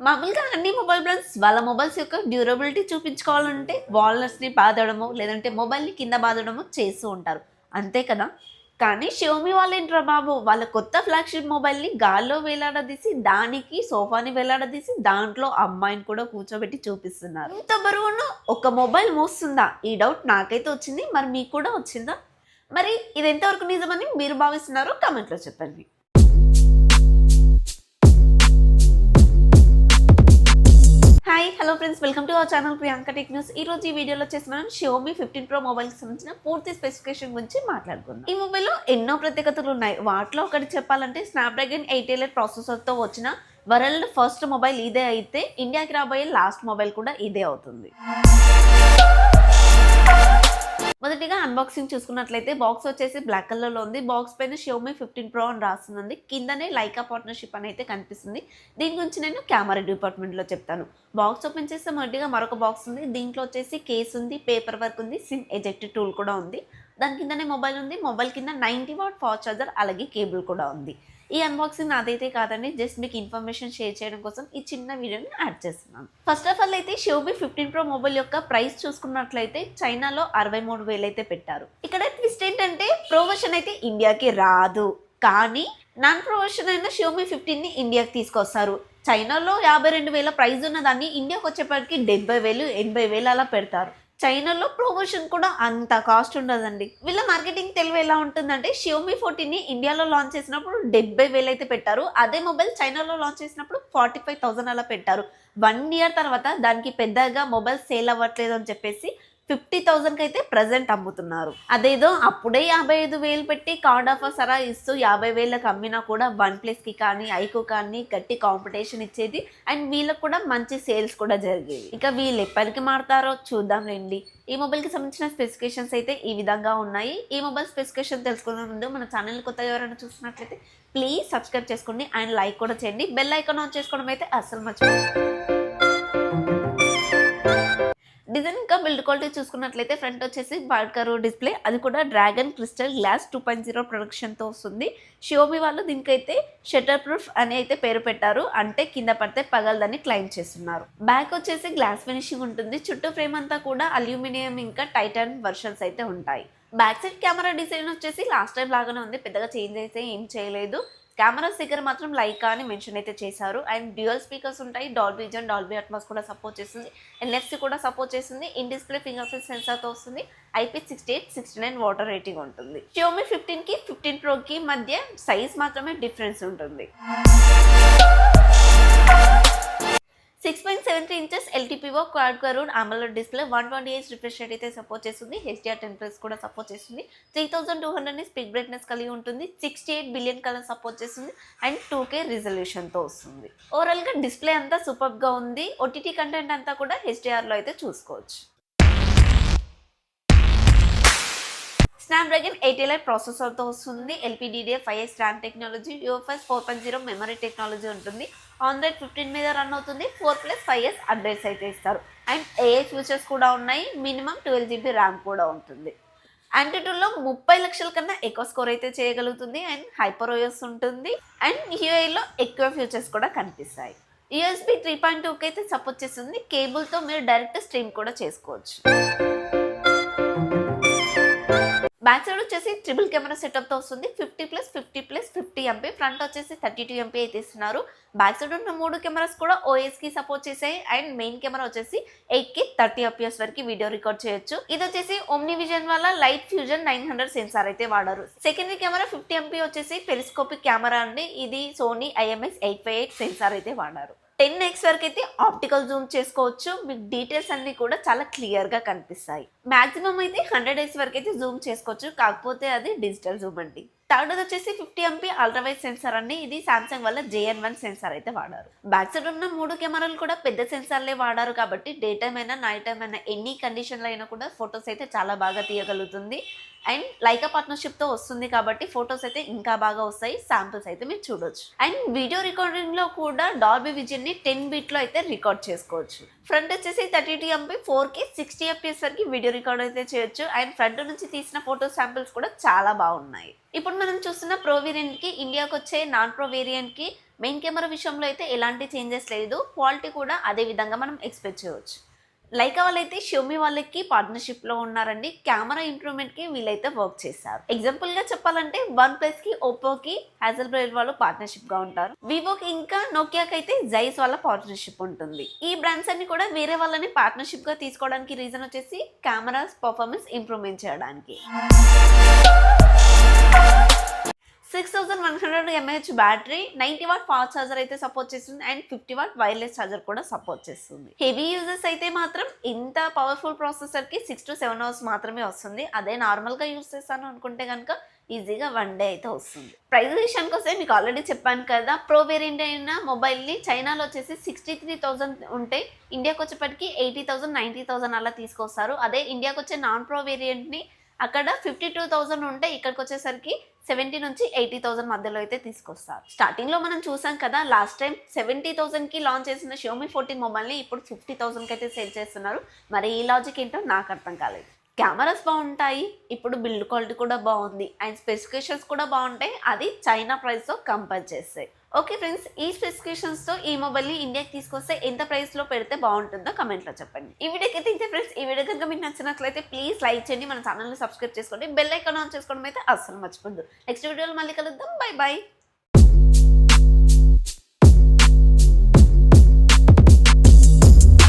మామూలుగా అన్ని mobile brands వాళ్ళ మొబైల్స్ యొక్క డ్యూరబిలిటీ చూపించుకోవాలంటే వాల్నట్స్ని బాదడము లేదంటే మొబైల్ని కింద బాదడము చేస్తూ ఉంటారు. అంతే కదా? కానీ షియోమి వాళ్ళేంట్రా బాబు? వాళ్ళ కొత్త ఫ్లాగ్షిప్ మొబైల్ని గాల్లో వేలాడదీసి దానికి సోఫాని వేలాడదీసి దాంట్లో అమ్మాయిని కూడా కూర్చోబెట్టి చూపిస్తున్నారు. ఇంత బరువును ఒక మొబైల్ మోస్తుందా? ఈ డౌట్ నాకైతే వచ్చింది. మరి మీకు కూడా వచ్చిందా? మరి ఇది ఎంతవరకు నిజమని మీరు భావిస్తున్నారో కమెంట్లో చెప్పండి. Hi hello friends welcome to our channel Priyanka tech news ఈ రోజు ఈ వీడియోలో వచ్చేసి మనం షియోమి ఫిఫ్టీన్ ప్రో మొబైల్కి సంబంధించిన పూర్తి స్పెసిఫికేషన్ గురించి మాట్లాడుకుందాం. ఈ మొబైల్లో ఎన్నో ప్రత్యేకతలు ఉన్నాయి. వాటిలో ఒకటి చెప్పాలంటే స్నాప్డ్రాగన్ ఎయిట్ ఎయిట్ ప్రాసెసర్తో వచ్చిన వరల్డ్ ఫస్ట్ మొబైల్ ఇదే అయితే ఇండియాకి రాబోయే లాస్ట్ మొబైల్ కూడా ఇదే అవుతుంది. మొదటిగా అన్బాక్సింగ్ చూసుకున్నట్లయితే బాక్స్ వచ్చేసి బ్లాక్ కలర్లో ఉంది. బాక్స్ పైన షియోమి ఫిఫ్టీన్ ప్రో అని రాస్తుందండి. కిందనే లైకా పార్ట్నర్షిప్ అని అయితే కనిపిస్తుంది. దీని గురించి నేను కెమెరా డిపార్ట్మెంట్లో చెప్తాను. బాక్స్ ఓపెన్ చేస్తే మొదటిగా మరొక బాక్స్ ఉంది. దీంట్లో వచ్చేసి కేస్ ఉంది పేపర్ వర్క్ ఉంది సిమ్ ఎజెక్ట్ టూల్ కూడా ఉంది. దాని కిందనే మొబైల్ ఉంది. మొబైల్ కింద నైంటీ వాట్ ఫాస్ట్ చార్జర్ అలాగే కేబుల్ కూడా ఉంది. ఈ అన్బాక్సింగ్ నాదైతే కాదండి. జస్ట్ మీకు ఇన్ఫర్మేషన్ షేర్ చేయడం కోసం ఈ చిన్న వీడియోని యాడ్ చేస్తున్నాను. ఫస్ట్ ఆఫ్ ఆల్ అయితే షియోమి ఫిఫ్టీన్ ప్రో మొబైల్ యొక్క ప్రైస్ చూసుకున్నట్లయితే చైనాలో అరవై మూడు వేలు అయితే పెట్టారు. ఇక్కడ ట్విస్ట్ ఏంటంటే ప్రో వర్షన్ అయితే ఇండియాకి రాదు. కానీ నాన్ ప్రో వర్షన్ అయిన షియోమి ఫిఫ్టీన్ని ఇండియాకి తీసుకొస్తారు. చైనాలో యాభై రెండు వేల ప్రైస్ ఉన్న దాన్ని ఇండియాకి వచ్చేప్పటికి డెబ్బై వేలు ఎనభై వేలు అలా పెడతారు. చైనాలో ప్రమోషన్ కూడా అంత కాస్ట్ ఉండదండి. వీళ్ళ మార్కెటింగ్ తెలివి ఎలా ఉంటుందంటే షియోమి ఫోర్టీన్ని ఇండియాలో లాంచ్ చేసినప్పుడు డెబ్బై వేలు అయితే పెట్టారు. అదే మొబైల్ చైనాలో లాంచ్ చేసినప్పుడు ఫార్టీ ఫైవ్ థౌసండ్ అలా పెట్టారు. వన్ ఇయర్ తర్వాత దానికి పెద్దగా మొబైల్ సేల్ అవ్వట్లేదు అని చెప్పేసి ఫిఫ్టీ థౌజండ్కి అయితే ప్రజెంట్ అమ్ముతున్నారు. అదేదో అప్పుడే యాభై ఐదు వేలు పెట్టి కార్డ్ ఆఫర్ సరా ఇస్తూ యాభై వేలకు అమ్మినా కూడా వన్ ప్లస్కి కానీ ఐకో కానీ గట్టి కాంపిటీషన్ ఇచ్చేది. అండ్ వీళ్ళకి కూడా మంచి సేల్స్ కూడా జరిగేవి. ఇక వీళ్ళు ఎప్పటికి మారుతారో చూద్దాం రండి. ఈ మొబైల్కి సంబంధించిన స్పెసిఫికేషన్స్ అయితే ఈ విధంగా ఉన్నాయి. ఈ మొబైల్ స్పెసిఫికేషన్ తెలుసుకునే ముందు మన ఛానల్ కొత్త ఎవరైనా చూసినట్లయితే ప్లీజ్ సబ్స్క్రైబ్ చేసుకోండి. అండ్ లైక్ కూడా చేయండి. బెల్ ఐకాన్ ఆన్ చేసుకోవడం అయితే అస్సలు మర్చిపోండి డిజైన్ ఇంకా బిల్డ్ క్వాలిటీ చూసుకున్నట్లయితే ఫ్రంట్ వచ్చేసి వైట్ డిస్ప్లే. అది కూడా Dragon Crystal glass two point zero ప్రొడక్షన్తో వస్తుంది. షియోమి వాళ్ళు దీనికైతే షటర్ ప్రూఫ్ అని అయితే పేరు పెట్టారు. అంటే కింద పడితే పగలదని క్లైమ్ చేస్తున్నారు. బ్యాక్ వచ్చేసి గ్లాస్ ఫినిషింగ్ ఉంటుంది. చుట్టూ ఫ్రేమ్ అంతా కూడా అల్యూమినియం ఇంకా టైటన్ వర్షన్స్ అయితే ఉంటాయి. బ్యాక్ సైడ్ కెమెరా డిజైన్ వచ్చేసి లాస్ట్ టైం లాగానే ఉంది. పెద్దగా చేంజ్ అయితే ఏం చేయలేదు. కెమెరా దగ్గర మాత్రం లైకా అని మెన్షన్ అయితే చేశారు. అండ్ డ్యూయల్ స్పీకర్స్ ఉంటాయి. డాల్బీ విజన్ డాల్బీ అట్మాస్ కూడా సపోర్ట్ చేస్తుంది. ఎన్ఎఫ్సి కూడా సపోర్ట్ చేస్తుంది. ఇన్ డిస్ప్లే ఫింగర్ ప్రింట్ సెన్సార్తో వస్తుంది. IP sixty eight sixty nine water rating ఉంటుంది. షియోమి ఫిఫ్టీన్కి ఫిఫ్టీన్ ప్రోకి మధ్య సైజ్ మాత్రమే డిఫరెన్స్ ఉంటుంది. Six point seven three inches LTPO quad curved AMOLED display one twenty eight refresh rate అయితే సపోర్ట్ చేస్తుంది. హెచ్డిఆర్ టెన్ ప్లస్ కూడా సపోర్ట్ చేస్తుంది. Three thousand two hundred speed brightness కలిగి ఉంటుంది. Sixty eight billion colour support చేస్తుంది and two K రిజల్యూషన్తో వస్తుంది. ఓవరాల్గా డిస్ప్లే అంతా సూపర్గా ఉంది. ఓటీటీ కంటెంట్ అంతా కూడా హెచ్డిఆర్లో అయితే చూసుకోవచ్చు. స్నాప్డ్రాగన్ ఎయిట్ ఎలైట్ ప్రాసెసర్తో వస్తుంది. LPDDR five S RAM technology UFS four point zero memory technology ఉంటుంది. ఆండ్రాయిడ్ ఫిఫ్టీన్ మీద రన్ అవుతుంది. Four plus five years updates అయితే ఇస్తారు. అండ్ ఏఏ ఫ్యూచర్స్ కూడా ఉన్నాయి. మినిమం ట్వెల్వ్ జీబీ ర్యామ్ కూడా ఉంటుంది. యాంటీటూల్లో ముప్పై లక్షల కన్నా ఎక్కువ స్కోర్ అయితే చేయగలుగుతుంది. అండ్ హైపర్ ఓఎస్ ఉంటుంది. అండ్ యూఐలో ఎక్కువ ఫ్యూచర్స్ కూడా కనిపిస్తాయి. యూఎస్బి త్రీ పాయింట్ టూకి అయితే సపోర్ట్ చేస్తుంది. కేబుల్తో మీరు డైరెక్ట్ స్ట్రీమ్ కూడా చేసుకోవచ్చు. బ్యాక్ సైడ్ వచ్చేసి ట్రిపుల్ కెమెరా సెటప్తో వస్తుంది. Fifty plus fifty plus fifty MP front వచ్చేసి థర్టీ టూ ఎంపీ అయితే ఇస్తున్నారు. బ్యాక్ సైడ్ ఉన్న మూడు కెమెరాస్ కూడా ఓఎస్కి సపోర్ట్ చేసాయి. అండ్ మెయిన్ కెమెరా వచ్చేసి ఎయిట్కి థర్టీ ఎంపీఎస్ వరకు వీడియో రికార్డ్ చేయొచ్చు. ఇది వచ్చేసి ఓమ్ని విజన్ వల్ల light fusion nine hundred sensor అయితే వాడారు. సెకండరీ కెమెరా ఫిఫ్టీ ఎంపీ వచ్చేసి టెలిస్కోపిక్ కెమెరా అండి. ఇది Sony IMS eight five eight sensor అయితే వాడారు. టెన్ ఎక్స్ వరకు అయితే ఆప్టికల్ జూమ్ చేసుకోవచ్చు. మీకు డీటెయిల్స్ అన్ని కూడా చాలా క్లియర్గా కనిపిస్తాయి. మాక్సిమం అయితే హండ్రెడ్ ఎక్స్ వరకు అయితే జూమ్ చేసుకోవచ్చు. కాకపోతే అది డిజిటల్ జూమ్ అండి. థర్డ్ వచ్చేసి ఫిఫ్టీ ఎంపీ అల్ట్రావైట్ సెన్సార్ అండి. ఇది సామ్సంగ్ వల్ల జేఎన్ వన్ సెన్సార్ అయితే వాడారు. బ్యాక్ సైడ్ ఉన్న మూడు కెమెరాలు కూడా పెద్ద సెన్సార్లే వాడారు కాబట్టి డే టైం అయినా నైట్ టైం అయినా ఎన్ని కండిషన్లో అయినా కూడా ఫొటోస్ అయితే చాలా బాగా తీయగలుగుతుంది. అండ్ లైకా పార్ట్నర్షిప్తో వస్తుంది కాబట్టి ఫొటోస్ అయితే ఇంకా బాగా వస్తాయి. శాంపిల్స్ అయితే మీరు చూడొచ్చు. అండ్ వీడియో రికార్డింగ్లో కూడా డాల్బీ విజన్ని టెన్ బీట్లో అయితే రికార్డ్ చేసుకోవచ్చు. ఫ్రంట్ వచ్చేసి థర్టీ టూ ఎంపీ ఫోర్కి సిక్స్టీ ఎఫ్పిఎస్ వరకు వీడియో రికార్డ్ అయితే చేయొచ్చు. అండ్ ఫ్రంట్ నుంచి తీసిన ఫోటో శాంపిల్స్ కూడా చాలా బాగున్నాయి. ఇప్పుడు ఇప్పుడు మనం చూస్తున్న ప్రో వేరియంట్కి ఇండియాకి వచ్చే నాన్ ప్రో వేరియంట్కి మెయిన్ కెమెరా విషయంలో అయితే ఎలాంటి చేంజెస్ లేదు. క్వాలిటీ కూడా అదే విధంగా మనం ఎక్స్పెక్ట్ చేయవచ్చు. లైకా వాళ్ళైతే షోమి వాళ్ళకి పార్ట్నర్షిప్లో ఉన్నారండి. కెమెరా ఇంప్రూవ్మెంట్కి వీళ్ళైతే వర్క్ చేశారు. ఎగ్జాంపుల్గా చెప్పాలంటే వన్ ప్లస్కి ఒప్పోకి హ్యాజల్ బ్రైడ్ వాళ్ళు పార్ట్నర్షిప్గా ఉంటారు. వివోకి ఇంకా నోకియాకి అయితే జైస్ వాళ్ళ పార్ట్నర్షిప్ ఉంటుంది. ఈ బ్రాండ్స్ అన్ని కూడా వేరే వాళ్ళని పార్ట్నర్షిప్గా తీసుకోవడానికి రీజన్ వచ్చేసి కెమెరాస్ పర్ఫార్మెన్స్ ఇంప్రూవ్మెంట్ చేయడానికి. Six thousand one hundred mAh battery ninety watt fast charger అయితే సపోర్ట్ చేస్తుంది and fifty watt wireless charger కూడా సపోర్ట్ చేస్తుంది. హెవీ యూజర్స్ అయితే మాత్రం ఇంత పవర్ఫుల్ ప్రాసెసర్కి సిక్స్ టు సెవెన్ అవర్స్ మాత్రమే వస్తుంది. అదే నార్మల్గా యూజ్ చేస్తాను అనుకుంటే కనుక ఈజీగా వన్ డే అయితే వస్తుంది. ప్రైస్ విషయానికి వస్తే మీకు ఆల్రెడీ చెప్పాను కదా ప్రో వేరియంట్ అయిన మొబైల్ని చైనాలో వచ్చేసి సిక్స్టీ త్రీ థౌసండ్ ఉంటే ఇండియాకి వచ్చేప్పటికి ఎయిటీ థౌసండ్ నైంటీ థౌసండ్ అలా తీసుకొస్తారు. అదే ఇండియాకి వచ్చే నాన్ ప్రో వేరియంట్ని అక్కడ ఫిఫ్టీ టూ థౌసండ్ ఉంటే ఇక్కడికి వచ్చేసరికి సెవెంటీ నుంచి ఎయిటీ థౌసండ్ మధ్యలో అయితే తీసుకొస్తారు. స్టార్టింగ్లో మనం చూసాం కదా లాస్ట్ టైం సెవెంటీ థౌసండ్కి లాంచ్ చేసిన షోమీ ఫోర్టీన్ మొబైల్ని ఇప్పుడు ఫిఫ్టీ థౌసండ్కి అయితే సేల్ చేస్తున్నారు. మరి ఈ లాజిక్ ఏంటో నాకు అర్థం కాలేదు. కెమెరాస్ బాగుంటాయి ఇప్పుడు బిల్డ్ క్వాలిటీ కూడా బాగుంది అండ్ స్పెసిఫికేషన్స్ కూడా బాగుంటాయి అది చైనా ప్రైస్తో కంపేర్ చేస్తాయి ఓకే ఫ్రెండ్స్ ఈ స్పెసిఫికేషన్స్తో ఈ మొబైల్ని ఇండియాకి తీసుకొస్తే ఎంత ప్రైస్లో పెడితే బాగుంటుందో కమెంట్లో చెప్పండి. ఈ వీడియోకి అయితే ఇంతే ఫ్రెండ్స్ ఈ వీడియో కనుక మీకు నచ్చినట్లయితే ప్లీజ్ లైక్ చేయండి. మన ఛానల్ని సబ్స్క్రైబ్ చేసుకోండి. బెల్ ఐకాన్ ఆన్ చేసుకోవడం అయితే అస్సలు మర్చిపోద్దు నెక్స్ట్ వీడియోలో మళ్ళీ కలుద్దాం. By by